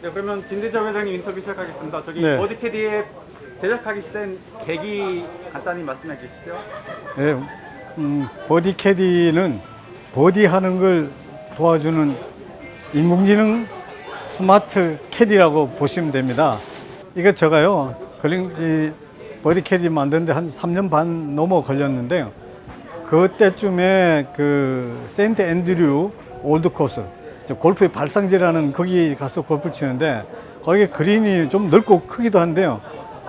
네, 그러면 김대철 회장님 인터뷰 시작하겠습니다. 저기 네. 버디캐디에 제작하기 시작된 계기 간단히 말씀해 주십시오. 네, 음, 버디 캐디는 버디 하는 걸 도와주는 인공지능 스마트 캐디라고 보시면 됩니다. 이거 제가요, 걸린, 이 버디 캐디 만드는데 한 3년 반 넘어 걸렸는데요. 그때쯤에 그 세인트 앤드류 올드 코스, 저 골프의 발상지라는 거기 가서 골프 치는데 거기 그린이 좀 넓고 크기도 한데요.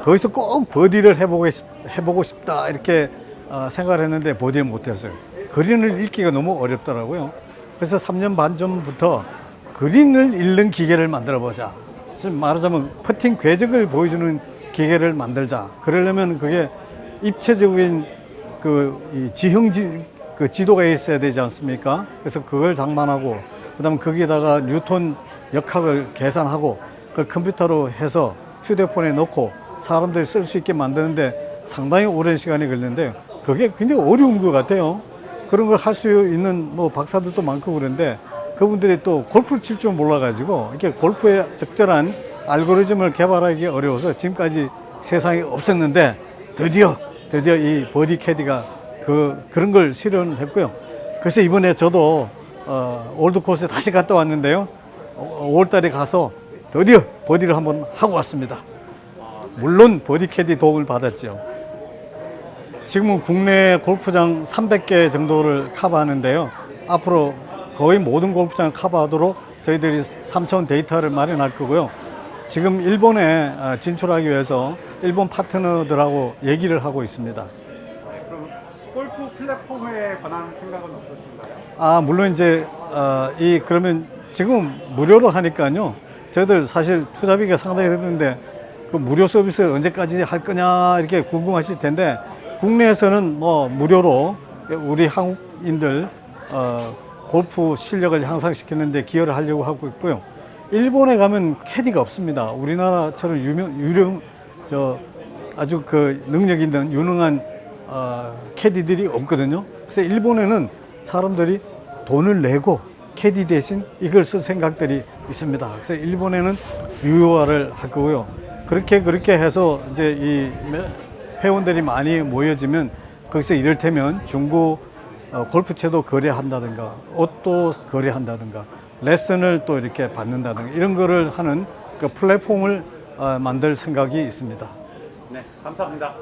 거기서 꼭 버디를 해보고, 싶, 해보고 싶다 이렇게 어, 생각을 했는데 버디를 못했어요. 그린을 읽기가 너무 어렵더라고요. 그래서 3년 반 전부터 그린을 읽는 기계를 만들어 보자. 즉 말하자면 퍼팅 궤적을 보여주는 기계를 만들자. 그러려면 그게 입체적인 그이 지형 지 그 지도가 있어야 되지 않습니까? 그래서 그걸 장만하고 그다음 거기에다가 뉴턴 역학을 계산하고 그 컴퓨터로 해서 휴대폰에 넣고 사람들이 쓸 수 있게 만드는데 상당히 오랜 시간이 걸리는데 그게 굉장히 어려운 것 같아요. 그런 걸 할 수 있는 뭐 박사들도 많고 그런데 그분들이 또 골프를 칠줄 몰라가지고 이렇게 골프에 적절한 알고리즘을 개발하기 어려워서 지금까지 세상에 없었는데 드디어 드디어 이 버디 캐디가 그 그런 걸 실현했고요. 그래서 이번에 저도 어, 올드 코스에 다시 갔다 왔는데요. 5월달에 가서 드디어 버디를 한번 하고 왔습니다. 물론 버디 캐디 도움을 받았죠. 지금은 국내 골프장 300개 정도를 커버하는데요. 앞으로 거의 모든 골프장을 커버하도록 저희들이 3차원 데이터를 마련할 거고요. 지금 일본에 어, 진출하기 위해서 일본 파트너들하고 얘기를 하고 있습니다. 그럼 골프 플랫폼에 관한 생각은 없으신가요? 아 물론 이제 어, 이 그러면 지금 무료로 하니까요. 저희들 사실 투자비가 상당히 드는데 그 무료 서비스 언제까지 할 거냐 이렇게 궁금하실 텐데 국내에서는 뭐 무료로 우리 한국인들 어, 골프 실력을 향상시키는데 기여를 하려고 하고 있고요. 일본에 가면 캐디가 없습니다. 우리나라처럼 유명 유령 저 아주 그 능력 있는 유능한 어, 캐디들이 없거든요. 그래서 일본에는 사람들이 돈을 내고 캐디 대신 이걸 쓸 생각들이 있습니다. 그래서 일본에는 유효화를 할 거고요. 그렇게 그렇게 해서 이제 이 회원들이 많이 모여지면 거기서 이를테면 중고 어, 골프채도 거래한다든가 옷도 거래한다든가 레슨을 또 이렇게 받는다든가 이런 거를 하는 그 플랫폼을 어, 만들 생각이 있습니다. 네, 감사합니다.